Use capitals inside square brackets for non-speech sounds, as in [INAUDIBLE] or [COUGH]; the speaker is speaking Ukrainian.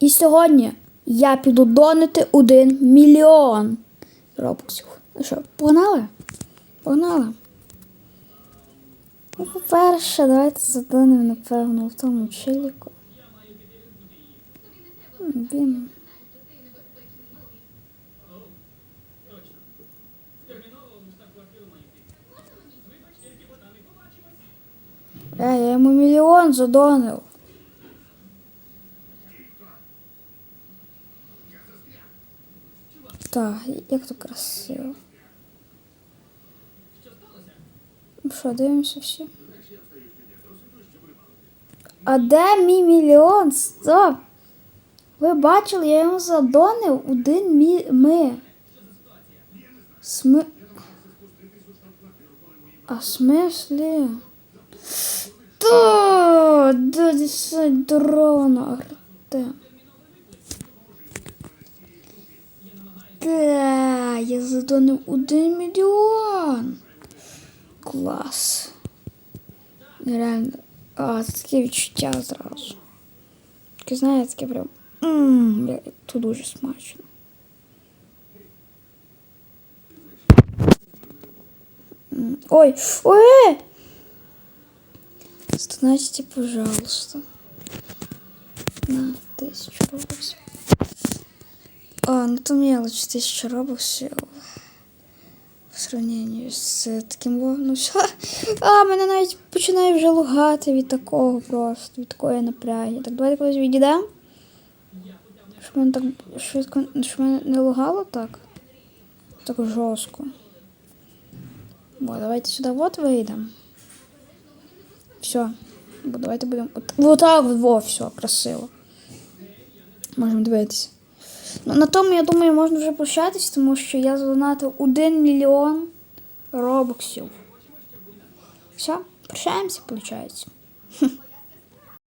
І сьогодні я піду донити один мільйон робоксів. Ну що, погнали? Погнали. Ну, по-перше, давайте задонемо, напевно, в тому чиліку. Він. Е, я йому мільйон задонив. Так, як то красиво. Ну Що, дивимося всі? А де мій мільйон? Стоп! Ви бачили, я йому задонив один мі... ми. Сми... А смислі? Та, да, дрона, Артем. я задонив один мільйон. Клас. Реально. А, це таке відчуття зразу. Таке, знаєте, таке прям. Ммм, бля, тут дуже смачно. М, Ой, ой! 112, пожалуйста. На тысячу робоксів. А, ну то мелочь, тысяча робоксів. В сравненні з таким ну все. [LAUGHS] А, мене навіть починає вже лугати від такого просто, від такої напряги. Так, давайте когось відійдемо. Щоб мене так швидко, щоб мене не лугало так. Так жорстко. Бо давайте сюди от вийдемо. Все. Давайте будемо. От, вот так, во, все, красиво. Можемо дивитися. Ну, на тому, я думаю, можна вже прощатись, тому що я задонатив 1 мільйон робоксів. Все, прощаємося, виходить.